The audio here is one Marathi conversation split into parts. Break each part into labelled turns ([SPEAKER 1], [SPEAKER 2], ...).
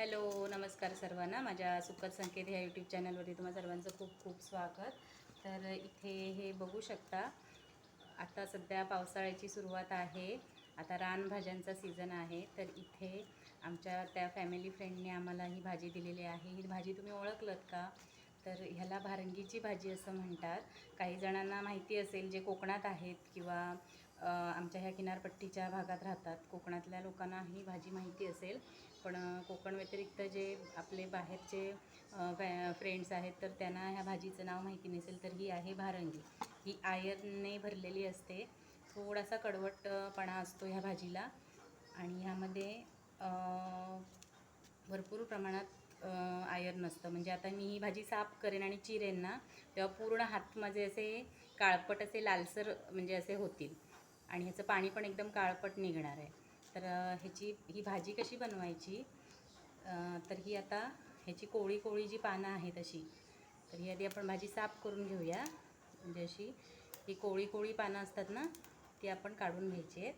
[SPEAKER 1] हॅलो नमस्कार सर्वांना. माझ्या सुखद संकेत ह्या यूट्यूब चॅनलवरती तुम्हा सर्वांचं खूप खूप स्वागत. तर इथे हे बघू शकता आता सध्या पावसाळ्याची सुरुवात आहे. आता रानभाज्यांचा सीझन आहे. तर इथे आमच्या त्या फॅमिली फ्रेंडने आम्हाला ही भाजी दिलेली आहे. ही भाजी तुम्ही ओळखलत का? तर ह्याला भारंगीची भाजी असं म्हणतात. काही जणांना माहिती असेल जे कोकणात आहेत किंवा आमच्या ह्या किनारपट्टीच्या भागात राहतात. कोकणातल्या लोकांना ही भाजी माहिती असेल. पण कोकण व्यतिरिक्त जे आपले बाहेरचे फ्रेंड्स आहेत तर त्यांना ह्या भाजीचं नाव माहिती नसेल तर ही आहे भारंगी. ही आयर्नने भरलेली असते. थोडासा कडवटपणा असतो ह्या भाजीला. आणि ह्यामध्ये भरपूर प्रमाणात आयर्न असतं म्हणजे आता मी ही भाजी साफ करेन आणि चिरेन ना तेव्हा पूर्ण हात माझे असे काळपट असे लालसर म्हणजे असे होतील. आणि ह्याचं पाणी पण एकदम काळपट निघणार आहे. तर ह्याची ही भाजी कशी बनवायची? तर ही आता ह्याची कोळी कोळी जी पानं आहेत अशी तर ही आधी आपण भाजी साफ करून घेऊया. म्हणजे अशी ही कोळी कोळी पानं असतात ना ती आपण काढून घ्यायची आहेत.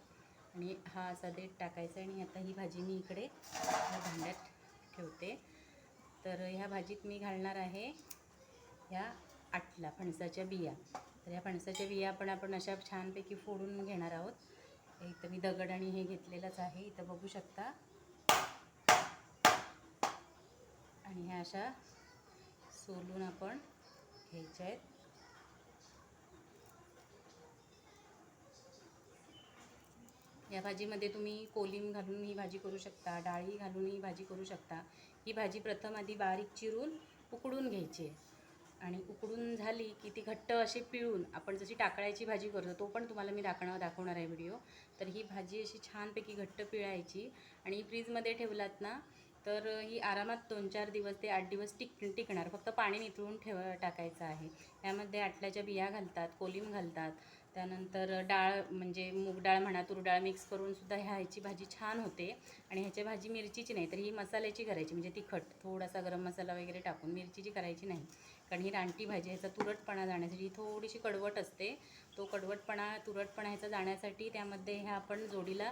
[SPEAKER 1] आणि हा असा देठ टाकायचा आणि आता ही भाजी मी इकडे ह्या भांड्यात ठेवते. तर ह्या भाजीत मी घालणार आहे ह्या आटला फणसाच्या बिया. तर ह्या फणसाच्या बिया पण आपण अशा छानपैकी फोडून घेणार आहोत. इथं मी दगड आणि हे घेतलेलंच आहे. इथं बघू शकता. आणि ह्या अशा सोलून आपण घ्यायच्या आहेत. या भाजीमध्ये तुम्ही कोलिम घालून ही भाजी करू शकता डाळी घालून ही भाजी करू शकता. ही भाजी प्रथम आधी बारीक चिरून उकडून घ्यायची आहे. आणि उकडून झाली की ती घट्ट अशी पिळून आपण जशी टाकळ्याची भाजी करतो तो पण तुम्हाला मी दाखवणार दाखवणार आहे व्हिडिओ तर ही भाजी अशी छानपैकी घट्ट पिळायची आणि फ्रीजमध्ये ठेवलात ना तर ही आरामात दोन चार दिवस ते आठ दिवस टिक टिकणार. फक्त पाणी निथळून ठेव टाकायचं आहे. यामध्ये आटल्याच्या बिया घालतात कोलिम घालतात. त्यानंतर डाळ म्हणजे मूग डाळ म्हणा तूर डाळ मिक्स करूनसुद्धा ह्या ह्याची भाजी छान होते. आणि ह्याची भाजी मिरचीची नाही तर ही मसाल्याची करायची म्हणजे तिखट थोडासा गरम मसाला वगैरे टाकून मिरचीची करायची नाही. कारण ही रानटी भाजी ह्याचा तुरटपणा जाण्यासाठी थोडीशी कडवट असते. तो कडवटपणा तुरटपणा ह्याचा जाण्यासाठी त्यामध्ये ह्या आपण जोडीला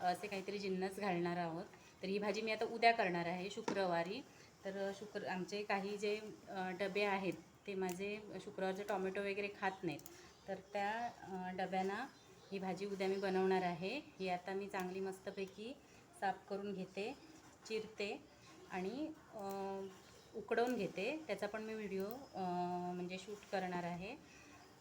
[SPEAKER 1] असे काहीतरी जिन्नस घालणार आहोत. तर ही भाजी मी आता उद्या करणार आहे शुक्रवारी. तर शुक्र आमचे काही जे डबे आहेत ते माझे शुक्रवारचे टॉमॅटो वगैरे खात नाहीत. तर त्या डब्यांना ही भाजी उद्या मी बनवणार आहे. ही आता मी चांगली मस्तपैकी साफ करून घेते चिरते आणि उकडवून घेते. त्याचा पण मी व्हिडिओ म्हणजे शूट करणार आहे.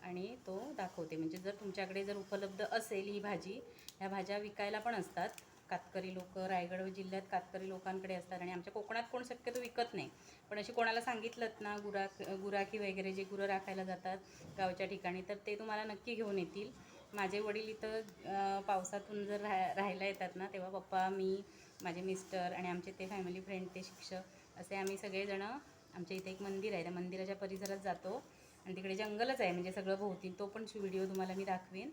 [SPEAKER 1] आणि तो दाखवते. म्हणजे जर तुमच्याकडे जर उपलब्ध असेल ही भाजी ह्या भाज्या विकायला पण असतात. कातकरी लोक रायगड जिल्ह्यात कातकरी लोकांकडे असतात. आणि आमच्या कोकणात कोण शक्यतो विकत नाही. पण अशी कोणाला सांगितलं ना गुराख गुराखी वगैरे जे गुरं राखायला जातात गावच्या ठिकाणी तर ते तुम्हाला नक्की घेऊन येतील. माझे वडील इथं पावसातून जर राह राहायला येतात ना तेव्हा पप्पा मी माझे मिस्टर आणि आमचे ते फॅमिली फ्रेंड ते शिक्षक असे आम्ही सगळेजणं आमच्या इथे एक मंदिर आहे त्या मंदिराच्या परिसरात जातो. आणि तिकडे जंगलच आहे म्हणजे सगळं भोवती. तो पण व्हिडिओ तुम्हाला मी दाखवेन.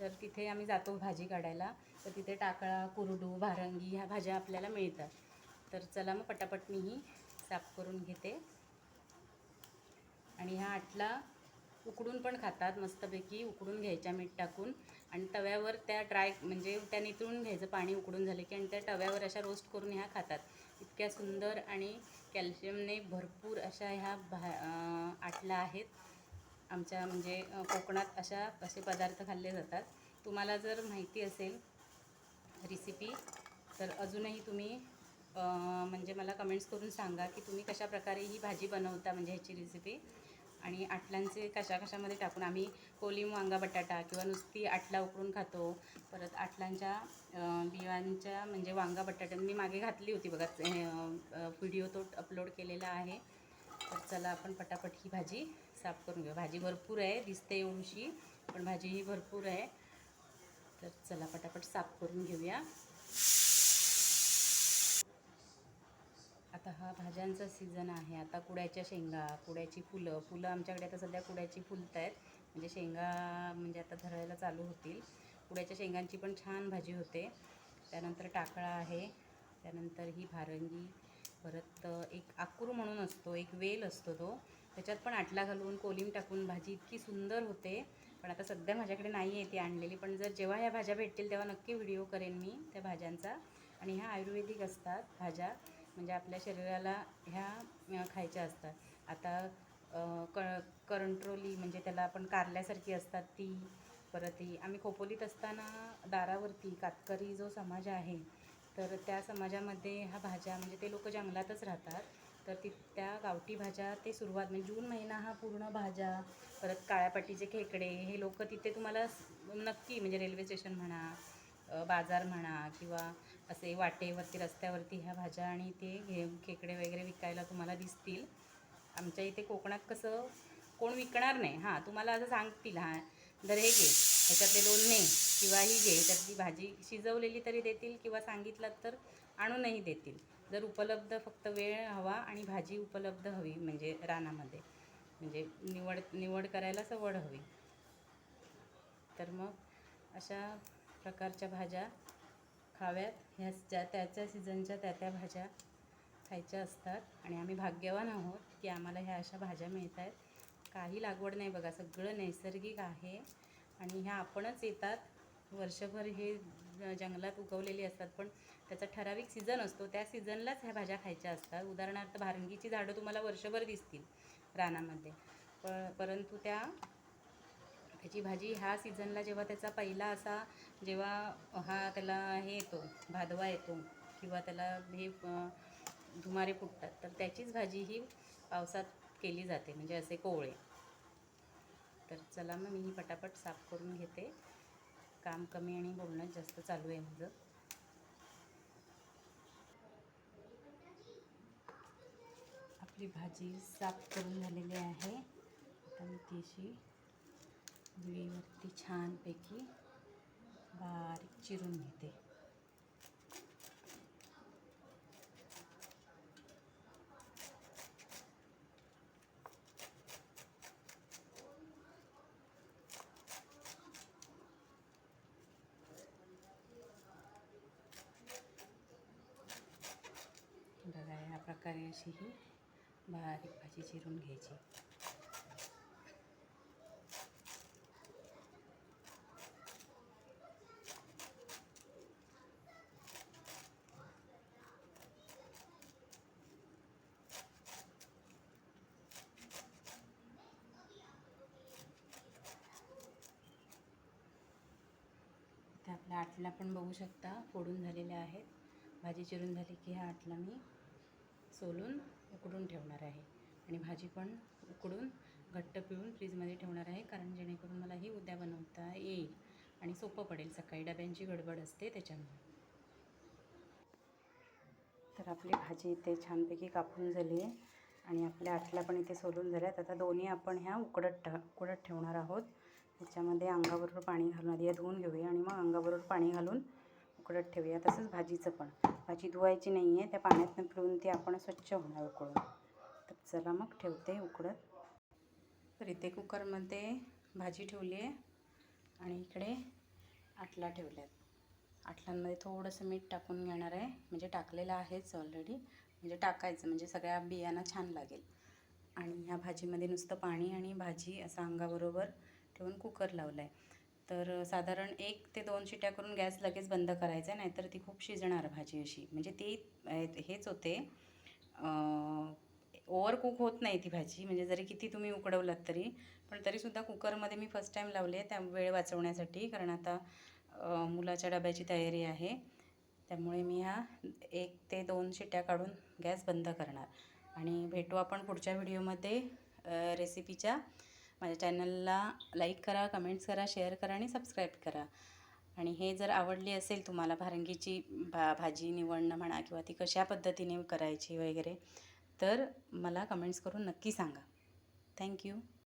[SPEAKER 1] तर तिथे आम्ही जातो भाजी काढायला. तर तिथे टाकळा कुरडू भारंगी ह्या भाज्या आपल्याला मिळतात. तर चला मग पटापट मी ही साफ करून घेते. आणि ह्या आटला उकडून पण खातात मस्तपैकी उकडून घ्यायच्या मीठ टाकून. आणि तव्यावर त्या ड्राय म्हणजे त्या नितळून घ्यायचं पाणी उकडून झालं की आणि त्या तव्यावर अशा रोस्ट करून ह्या खातात. इतक्या सुंदर आणि कॅल्शियमने भरपूर अशा ह्या भा अं, आटला आहेत. आमच्या म्हणजे कोकणात अशा असे पदार्थ खाल्ले जातात. तुम्हाला जर माहिती असेल रेसिपी तर अजूनही तुम्ही म्हणजे मला कमेंट्स करून सांगा की तुम्ही कशा प्रकारे ही भाजी बनवता म्हणजे ह्याची रेसिपी आणि आटलांचे कशा कशामध्ये टाकून आम्ही कोलिम वांगा बटाटा किंवा नुसती आटला उकळून खातो. परत आटलांच्या बियांच्या म्हणजे वांगा बटाटा मी मागे घातली होती बघा व्हिडिओ तो अपलोड केलेला आहे. तर चला आपण पटापट ही भाजी साफ करून घेऊ. भाजी भरपूर आहे दिसते एवढीशी पण भाजी ही भरपूर आहे. तर चला पटापट साफ करून घेऊया. आता हा भाज्यांचा सीझन आहे. आता कुड्याच्या शेंगा कुड्याची फुलं फुलं आमच्याकडे आता सध्या कुड्याची फुलत आहेत म्हणजे शेंगा म्हणजे आता धरायला चालू होतील. कुड्याच्या शेंगांची पण छान भाजी होते. त्यानंतर टाकळा आहे. त्यानंतर ही भारंगी परत एक आकूर म्हणून असतो एक वेल असतो तो. त्याच्यात पण आटला घालून कोलिम टाकून भाजी इतकी सुंदर होते. पण आता सध्या माझ्याकडे नाही आहे ती आणलेली. पण जर जेव्हा ह्या भाज्या भेटतील तेव्हा नक्की व्हिडिओ करेन मी त्या भाज्यांचा. आणि ह्या आयुर्वेदिक असतात भाज्या. म्हणजे आपल्या शरीराला ह्या खायच्या असतात. आता क करंट्रोली म्हणजे त्याला आपण कारल्यासारखी असतात ती परत ही आम्ही खोपोलीत असताना दारावरती कातकरी जो समाज आहे तर त्या समाजामध्ये ह्या भाज्या म्हणजे ते लोक जंगलातच राहतात. तर ती त्या गावठी भाज्या ते सुरुवात म्हणजे जून महिना हा पूर्ण भाज्या परत काळ्यापाटीचे खेकडे हे लोक तिथे तुम्हाला नक्की म्हणजे रेल्वे स्टेशन म्हणा बाजार म्हणा किंवा असे वाटेवरती रस्त्यावरती ह्या भाज्या आणि ते घे खेकडे वगैरे विकायला तुम्हाला दिसतील. आमच्या इथे कोकणात कसं कोण विकणार नाही. हां तुम्हाला असं सांगतील हां. दर हे घे ह्याच्यातले लोणणे किंवा ही घे ह्याच्यातली भाजी शिजवलेली तरी देतील किंवा सांगितलं तर आणूनही देतील. जर उपलब्ध फक्त वेळ हवा आणि भाजी उपलब्ध हवी म्हणजे रानामध्ये. म्हणजे निवड निवड करायला सवड हवी. तर मग अशा प्रकारच्या भाज्या खाव्यात. ह्या ज्या त्याच्या सीझनच्या त्या त्या भाज्या खायच्या असतात. आणि आम्ही भाग्यवान आहोत की आम्हाला ह्या अशा भाज्या मिळत आहेत काही लागवड नाही बघा सगळं नैसर्गिक आहे. आणि ह्या आपणच येतात. वर्षभर हे जंगलात उगवलेली असतात पण त्याचा ठराविक सीझन असतो. त्या सीझनलाच ह्या भाज्या खायच्या असतात. उदाहरणार्थ भारंगीची झाडं तुम्हाला वर्षभर दिसतील रानामध्ये. प परंतु त्या त्याची भाजी ह्या सीझनला जेव्हा त्याचा पहिला असा जेव्हा हा त्याला हे येतो भादवा येतो किंवा त्याला हे धुमारे फुटतात तर त्याचीच भाजी ही पावसात केली जाते म्हणजे असे कोवळे. तर चला मग मी ही पटापट साफ करून घेते. काम कमी आणि बोलणं जास्त चालू आहे माझं. आपली भाजी साफ करून झालेली आहे. आता मी तीशी अशी छानपैकी बारीक चिरून घेते. बघा या प्रकारे अशी ही बारीक भाजी चिरून घ्यायची. ह्या आटला पण बघू शकता फोडून झालेल्या आहेत. भाजी चिरून झाली की ह्या आटला मी सोलून उकडून ठेवणार आहे. आणि भाजी पण उकडून घट्ट पिळून फ्रीजमध्ये ठेवणार आहे कारण जेणेकरून मला ही उद्या बनवता येईल आणि सोपं पडेल. सकाळी डब्यांची गडबड असते त्याच्यामुळे. तर आपली भाजी इथे छानपैकी कापून झाली आहे आणि आपल्या आटल्या पण इथे सोलून झाल्यात आता दोन्ही आपण ह्या उकडत ठ उकडत ठेवणार आहोत. त्याच्यामध्ये अंगाबरोबर पाणी घालून आधी धुवून घेऊया आणि मग अंगाबरोबर पाणी घालून उकडत ठेवूया. तसंच भाजीचं पण. भाजी धुवायची नाही आहे त्या पाण्यातनं पिळून ती आपण स्वच्छ होणार उकळून. तर चला मग ठेवते उकडत. तर इथे कुकरमध्ये भाजी ठेवली आहे आणि इकडे आटला ठेवल्यात. आटलांमध्ये थोडंसं मीठ टाकून घेणार आहे. म्हणजे टाकलेलं आहेच ऑलरेडी म्हणजे टाकायचं म्हणजे सगळ्या बियांना छान लागेल. आणि ह्या भाजीमध्ये नुसतं पाणी आणि भाजी असं अंगाबरोबर ठेवून कुकर लावला आहे तर साधारण एक ते दोन शिट्या करून गॅस लगेच बंद करायचा आहे नाहीतर ती खूप शिजणार भाजी अशी. म्हणजे ती हेच होते ओवर कुक होत नाही ती भाजी. म्हणजे जरी किती तुम्ही उकडवलात तरी पण तरीसुद्धा कुकरमध्ये मी फर्स्ट टाईम लावले त्या वेळ वाचवण्यासाठी. कारण आता मुलाच्या डब्याची तयारी आहे. त्यामुळे मी ह्या एक ते दोन शिट्या काढून गॅस बंद करणार. आणि भेटू आपण पुढच्या व्हिडिओमध्ये रेसिपीच्या. माझ्या चॅनलला लाईक करा कमेंट्स करा शेअर करा आणि सबस्क्राईब करा. आणि हे जर आवडली असेल तुम्हाला भारंगीची भा भाजी निवडणं म्हणा किंवा ती कशा पद्धतीने करायची वगैरे तर मला कमेंट्स करून नक्की सांगा. थँक्यू.